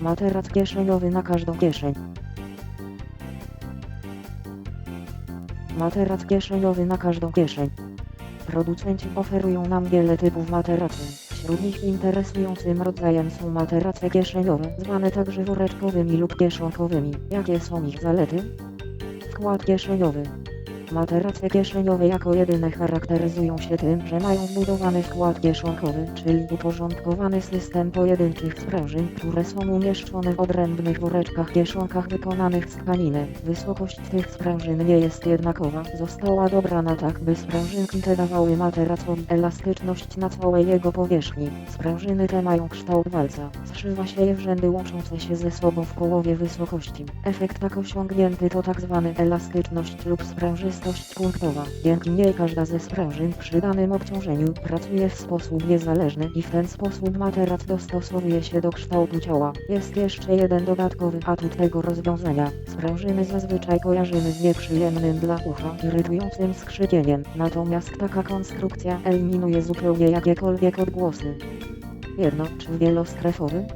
Materac kieszeniowy na każdą kieszeń. Materac kieszeniowy na każdą kieszeń. Producenci oferują nam wiele typów materacy. Wśród nich interesującym rodzajem są materace kieszeniowe, zwane także woreczkowymi lub kieszonkowymi. Jakie są ich zalety? Wkład kieszeniowy. Materace kieszeniowe jako jedyne charakteryzują się tym, że mają wbudowany wkład kieszonkowy, czyli uporządkowany system pojedynczych sprężyn, które są umieszczone w odrębnych woreczkach kieszonkach wykonanych z tkaniny. Wysokość tych sprężyn nie jest jednakowa, została dobrana tak, by sprężynki te dawały materacowi elastyczność na całej jego powierzchni. Sprężyny te mają kształt walca, zszywa się je w rzędy łączące się ze sobą w połowie wysokości. Efekt tak osiągnięty to tak zwany elastyczność lub sprężystość punktowa. Dzięki niej każda ze sprężyn przy danym obciążeniu pracuje w sposób niezależny i w ten sposób materac dostosowuje się do kształtu ciała. Jest jeszcze jeden dodatkowy atut tego rozwiązania. Sprężyny zazwyczaj kojarzymy z nieprzyjemnym dla ucha, irytującym skrzypieniem, natomiast taka konstrukcja eliminuje zupełnie jakiekolwiek odgłosy. Jedno czy wielostrefowy?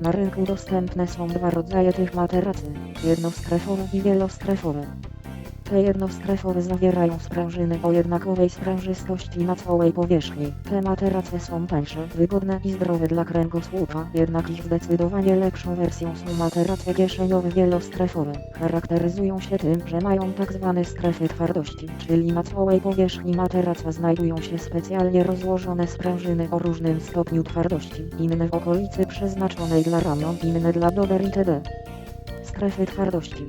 Na rynku dostępne są dwa rodzaje tych materacy, jednostrefowe i wielostrefowe. Te jednostrefowe zawierają sprężyny o jednakowej sprężystości na całej powierzchni. Te materace są tańsze, wygodne i zdrowe dla kręgosłupa, jednak ich zdecydowanie lepszą wersją są materace kieszeniowe wielostrefowe. Charakteryzują się tym, że mają tak zwane strefy twardości, czyli na całej powierzchni materaca znajdują się specjalnie rozłożone sprężyny o różnym stopniu twardości, inne w okolicy przeznaczonej dla ramion, inne dla dober itd. Strefy twardości.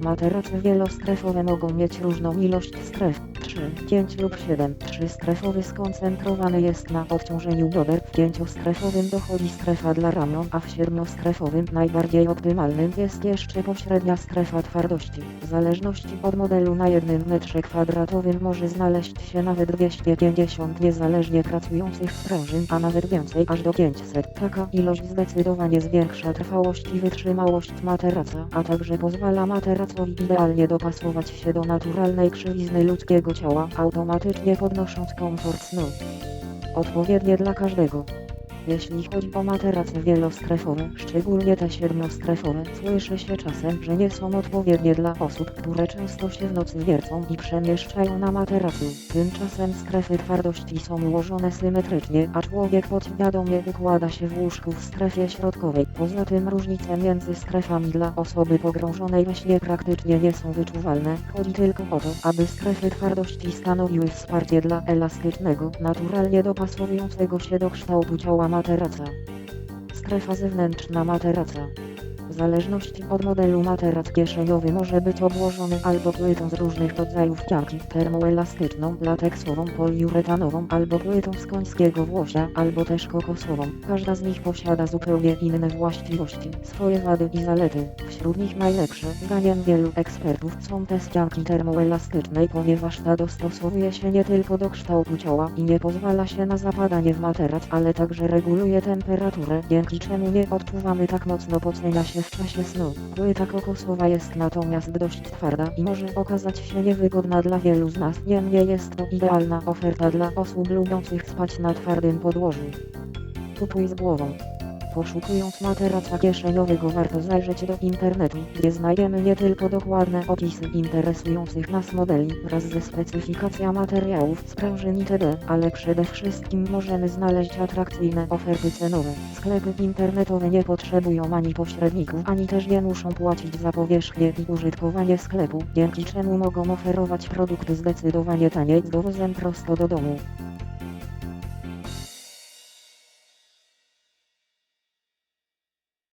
Materace wielostrefowe mogą mieć różną ilość stref, 3, 5 lub 7. Trzystrefowy skoncentrowany jest na obciążeniu bioder, w pięciostrefowym dochodzi strefa dla ramion, a w siedmiostrefowym najbardziej optymalnym jest jeszcze pośrednia strefa twardości. W zależności od modelu na jednym metrze kwadratowym może znaleźć się nawet 250 niezależnie pracujących sprężyn, a nawet więcej aż do 500. Taka ilość zdecydowanie zwiększa trwałość i wytrzymałość materaca, a także pozwala materacowi idealnie dopasować się do naturalnej krzywizny ludzkiego ciała, automatycznie podnosząc komfort snu. Odpowiednie dla każdego. Jeśli chodzi o materace wielostrefowe, szczególnie te siedmiostrefowe, słyszy się czasem, że nie są odpowiednie dla osób, które często się w nocy wiercą i przemieszczają na materacu. Tymczasem strefy twardości są ułożone symetrycznie, a człowiek podświadomie układa się w łóżku w strefie środkowej. Poza tym różnice między strefami dla osoby pogrążonej we śnie praktycznie nie są wyczuwalne. Chodzi tylko o to, aby strefy twardości stanowiły wsparcie dla elastycznego, naturalnie dopasowującego się do kształtu ciała materaca. Strefa zewnętrzna materaca. W zależności od modelu materac kieszeniowy może być obłożony albo płytą z różnych rodzajów tkanki, termoelastyczną, lateksową, poliuretanową, albo płytą z końskiego włosia, albo też kokosową. Każda z nich posiada zupełnie inne właściwości, swoje wady i zalety. Wśród nich najlepsze, zdaniem wielu ekspertów, są te z tkanki termoelastycznej, ponieważ ta dostosowuje się nie tylko do kształtu ciała i nie pozwala się na zapadanie w materac, ale także reguluje temperaturę, dzięki czemu nie odczuwamy tak mocno pocenia się w czasie snu. Płyta kokosowa jest natomiast dość twarda i może okazać się niewygodna dla wielu z nas, niemniej jest to idealna oferta dla osób lubiących spać na twardym podłożu. Kupuj z głową. Poszukując materaca kieszeniowego warto zajrzeć do internetu, gdzie znajdziemy nie tylko dokładne opisy interesujących nas modeli wraz ze specyfikacją materiałów, sprężyn itd., ale przede wszystkim możemy znaleźć atrakcyjne oferty cenowe. Sklepy internetowe nie potrzebują ani pośredników, ani też nie muszą płacić za powierzchnię i użytkowanie sklepu, dzięki czemu mogą oferować produkty zdecydowanie taniej z dowozem prosto do domu.